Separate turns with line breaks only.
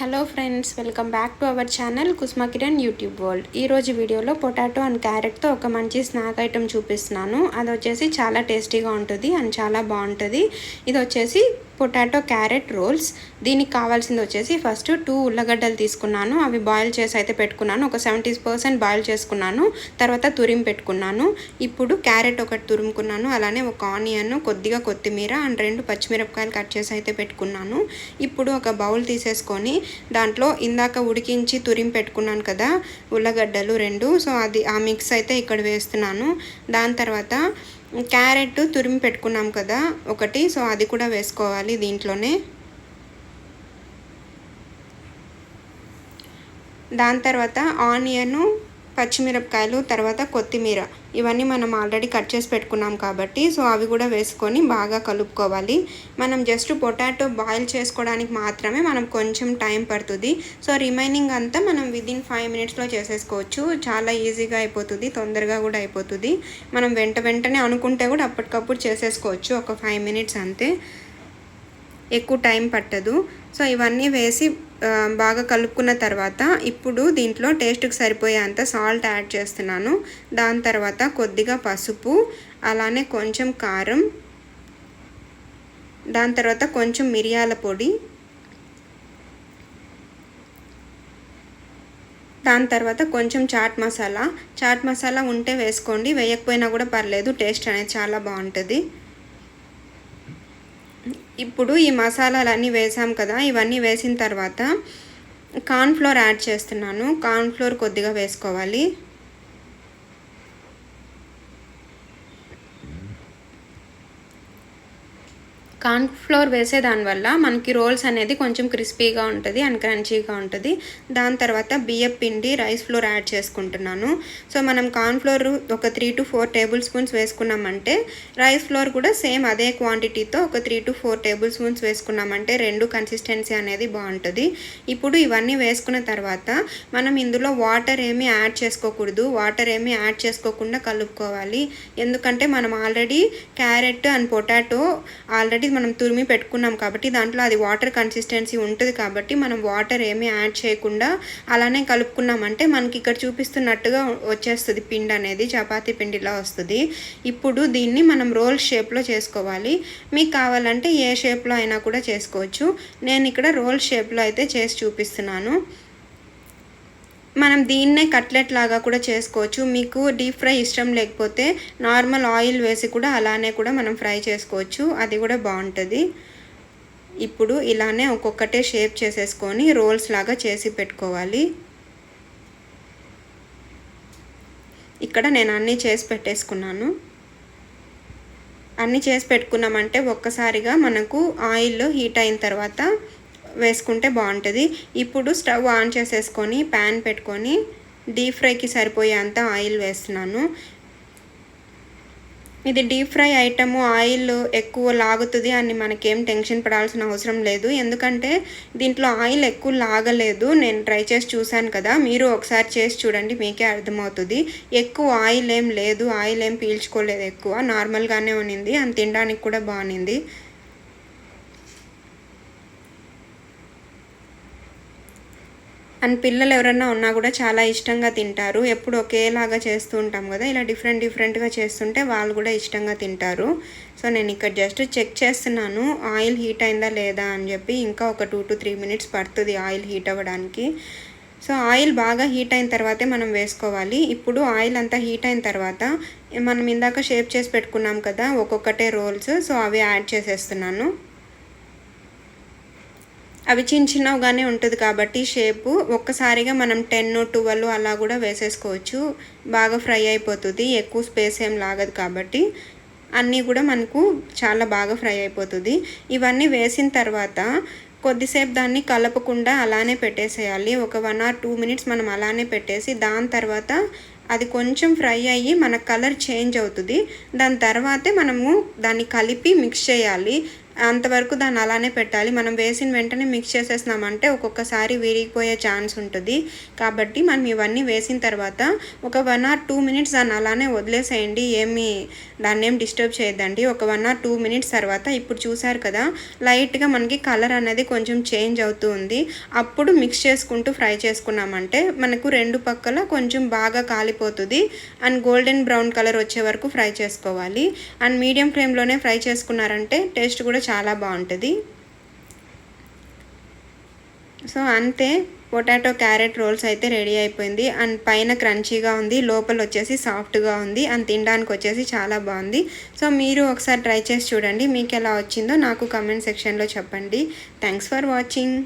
Hello friends welcome back to our channel Kusma Kiran YouTube world. ఈరోజు వీడియోలో potato and క్యారెట్తో ఒక మంచి snack item చూపిస్తున్నాను. అది వచ్చేసి చాలా టేస్టీగా ఉంటుంది అండ్ చాలా బాగుంటుంది. ఇది వచ్చేసి పొటాటో క్యారెట్ రోల్స్. దీనికి కావాల్సింది వచ్చేసి ఫస్ట్ టూ ఉల్లగడ్డలు తీసుకున్నాను. అవి బాయిల్ చేసి అయితే పెట్టుకున్నాను. ఒక సెవెంటీ పర్సెంట్ బాయిల్ చేసుకున్నాను. తర్వాత తురిమి పెట్టుకున్నాను. ఇప్పుడు క్యారెట్ ఒకటి తురుముకున్నాను. అలానే ఒక ఆనియన్ కొద్దిగా కొత్తిమీర అండ్ రెండు పచ్చిమిరపకాయలు కట్ చేసి అయితే పెట్టుకున్నాను. ఇప్పుడు ఒక బౌల్ తీసేసుకొని దాంట్లో ఇందాక ఉడికించి తురిమి పెట్టుకున్నాను కదా ఉల్లగడ్డలు రెండు. సో అది ఆ మిక్స్ అయితే ఇక్కడ వేస్తున్నాను. దాని తర్వాత క్యారెట్ తురిమి పెట్టుకున్నాం కదా ఒకటి. సో అది కూడా వేసుకోవాలి దీంట్లోనే. దాని తర్వాత ఆనియను పచ్చిమిరపకాయలు తర్వాత కొత్తిమీర. ఇవన్నీ మనం ఆల్రెడీ కట్ చేసి పెట్టుకున్నాం కాబట్టి సో అవి కూడా వేసుకొని బాగా కలుపుకోవాలి. మనం జస్ట్ పొటాటో బాయిల్ చేసుకోవడానికి మాత్రమే మనం కొంచెం టైం పడుతుంది. సో రిమైనింగ్ అంతా మనం విదిన్ ఫైవ్ మినిట్స్లో చేసేసుకోవచ్చు. చాలా ఈజీగా అయిపోతుంది తొందరగా కూడా అయిపోతుంది. మనం వెంట వెంటనే అనుకుంటే కూడా అప్పటికప్పుడు చేసేసుకోవచ్చు ఒక ఫైవ్ మినిట్స్ అంతే. ఎక్కువ టైం పట్టదు. సో ఇవన్నీ వేసి బాగా కలుపుకున్న తర్వాత ఇప్పుడు దీంట్లో టేస్ట్కి సరిపోయేంత సాల్ట్ యాడ్ చేస్తున్నాను. దాని తర్వాత కొద్దిగా పసుపు అలానే కొంచెం కారం దాని తర్వాత కొంచెం మిరియాల పొడి దాని తర్వాత కొంచెం చాట్ మసాలా. చాట్ మసాలా ఉంటే వేసుకోండి వేయకపోయినా కూడా పర్లేదు టేస్ట్ అనేది చాలా బాగుంటుంది. ఇప్పుడు ఈ మసాలాలన్నీ వేసాం కదా ఇవన్నీ వేసిన తర్వాత కార్న్ఫ్లోర్ యాడ్ చేస్తున్నాను. కార్న్ఫ్లోర్ కొద్దిగా వేసుకోవాలి. కార్న్ ఫ్లోర్ వేసే దానివల్ల మనకి రోల్స్ అనేది కొంచెం క్రిస్పీగా ఉంటుంది అండ్ క్రంచీగా ఉంటుంది. దాని తర్వాత బియ్యం పిండి రైస్ ఫ్లోర్ యాడ్ చేసుకుంటున్నాను. సో మనం కార్న్ ఫ్లోర్ ఒక three to four table spoons వేసుకున్నామంటే rice flour కూడా సేమ్ అదే క్వాంటిటీతో ఒక three to four table spoons వేసుకున్నామంటే రెండు కన్సిస్టెన్సీ అనేది బాగుంటుంది. ఇప్పుడు ఇవన్నీ వేసుకున్న తర్వాత మనం ఇందులో వాటర్ ఏమీ యాడ్ చేసుకోకూడదు. వాటర్ ఏమీ యాడ్ చేసుకోకుండా కలుపుకోవాలి. ఎందుకంటే మనం already carrot and potato already మనం తురిమి పెట్టుకున్నాం కాబట్టి దాంట్లో అది వాటర్ కన్సిస్టెన్సీ ఉంటుంది కాబట్టి మనం వాటర్ ఏమీ యాడ్ చేయకుండా అలానే కలుపుకున్నామంటే మనకి ఇక్కడ చూపిస్తున్నట్టుగా వచ్చేస్తుంది పిండి అనేది చపాతీ పిండిలా వస్తుంది. ఇప్పుడు దీన్ని మనం రోల్ షేప్లో చేసుకోవాలి. మీకు కావాలంటే ఏ షేప్లో అయినా కూడా చేసుకోవచ్చు. నేను ఇక్కడ రోల్ షేప్లో అయితే చేసి చూపిస్తున్నాను. మనం దీన్నే కట్లెట్ లాగా కూడా చేసుకోవచ్చు. మీకు డీప్ ఫ్రై ఇష్టం లేకపోతే నార్మల్ ఆయిల్ వేసి కూడా అలానే కూడా మనం ఫ్రై చేసుకోవచ్చు. అది కూడా బాగుంటుంది. ఇప్పుడు ఇలానే ఒక్కొక్కటే షేప్ చేసేసుకొని రోల్స్ లాగా చేసి పెట్టుకోవాలి. ఇక్కడ నేను అన్నీ చేసి పెట్టేసుకున్నాను. అన్నీ చేసి పెట్టుకున్నామంటే ఒక్కసారిగా మనకు ఆయిల్ హీట్ అయిన తర్వాత వేసుకుంటే బాగుంటుంది. ఇప్పుడు స్టవ్ ఆన్ చేసేసుకొని ప్యాన్ పెట్టుకొని డీప్ ఫ్రైకి సరిపోయేంత ఆయిల్ వేస్తున్నాను. ఇది డీప్ ఫ్రై ఐటమ్ ఆయిల్ ఎక్కువ లాగుతుంది అని మనకేం టెన్షన్ పడాల్సిన అవసరం లేదు. ఎందుకంటే దీంట్లో ఆయిల్ ఎక్కువ లాగలేదు. నేను ట్రై చేసి చూశాను కదా. మీరు ఒకసారి చేసి చూడండి మీకే అర్థమవుతుంది. ఎక్కువ ఆయిల్ ఏం లేదు. ఆయిల్ ఏం పీల్చుకోలేదు ఎక్కువ. నార్మల్గానే ఉన్నింది. అని తినడానికి కూడా బాగుంది అండ్ పిల్లలు ఎవరన్నా ఉన్నా కూడా చాలా ఇష్టంగా తింటారు. ఎప్పుడు ఒకేలాగా చేస్తూ ఉంటాం కదా ఇలా డిఫరెంట్ డిఫరెంట్గా చేస్తుంటే వాళ్ళు కూడా ఇష్టంగా తింటారు. సో నేను ఇక్కడ జస్ట్ చెక్ చేస్తున్నాను ఆయిల్ హీట్ అయిందా లేదా అని చెప్పి ఇంకా ఒక టూ టు త్రీ మినిట్స్ పడుతుంది ఆయిల్ హీట్ అవ్వడానికి. సో ఆయిల్ బాగా హీట్ అయిన తర్వాతే మనం వేసుకోవాలి. ఇప్పుడు ఆయిల్ అంతా హీట్ అయిన తర్వాత మనం ఇందాక షేప్ చేసి పెట్టుకున్నాం కదా ఒక్కొక్కటే రోల్స్. సో అవి యాడ్ చేసేస్తున్నాను. అవి చిన్న చిన్నగానే ఉంటుంది కాబట్టి షేపు ఒక్కసారిగా మనం టెన్ ట్వెల్వ్ అలా కూడా వేసేసుకోవచ్చు. బాగా ఫ్రై అయిపోతుంది. ఎక్కువ స్పేస్ ఏం లాగదు కాబట్టి అన్నీ కూడా మనకు చాలా బాగా ఫ్రై అయిపోతుంది. ఇవన్నీ వేసిన తర్వాత కొద్దిసేపు దాన్ని కలపకుండా అలానే పెట్టేసేయాలి. ఒక వన్ ఆర్ టూ మినిట్స్ మనం అలానే పెట్టేసి దాని తర్వాత అది కొంచెం ఫ్రై అయ్యి మన కలర్ చేంజ్ అవుతుంది. దాని తర్వాతే మనము దాన్ని కలిపి మిక్స్ చేయాలి. అంతవరకు దాన్ని అలానే పెట్టాలి. మనం వేసిన వెంటనే మిక్స్ చేసేసినామంటే ఒక్కొక్కసారి విరిగిపోయే ఛాన్స్ ఉంటుంది. కాబట్టి మనం ఇవన్నీ వేసిన తర్వాత ఒక వన్ ఆర్ టూ మినిట్స్ దాన్ని అలానే వదిలేసేయండి. ఏమి దాన్ని ఏం డిస్టర్బ్ చేయొద్దండి. ఒక వన్ ఆర్ టూ మినిట్స్ తర్వాత ఇప్పుడు చూసారు కదా లైట్గా మనకి కలర్ అనేది కొంచెం చేంజ్ అవుతూ ఉంది. అప్పుడు మిక్స్ చేసుకుంటూ ఫ్రై చేసుకున్నామంటే మనకు రెండు పక్కల కొంచెం బాగా కాలిపోతుంది అండ్ గోల్డెన్ బ్రౌన్ కలర్ వచ్చే వరకు ఫ్రై చేసుకోవాలి. అండ్ మీడియం ఫ్లేమ్లోనే ఫ్రై చేసుకున్నారంటే టేస్ట్ కూడా చాలా బాగుంటుంది. సో అంతే. పొటాటో క్యారెట్ రోల్స్ అయితే రెడీ అయిపోయింది. అండ్ పైన క్రంచీగా ఉంది. లోపల వచ్చేసి సాఫ్ట్గా ఉంది. అండ్ తినడానికి వచ్చేసి చాలా బాగుంది. సో మీరు ఒకసారి ట్రై చేసి చూడండి. మీకు ఎలా వచ్చిందో నాకు కమెంట్ సెక్షన్లో చెప్పండి. Thanks for watching.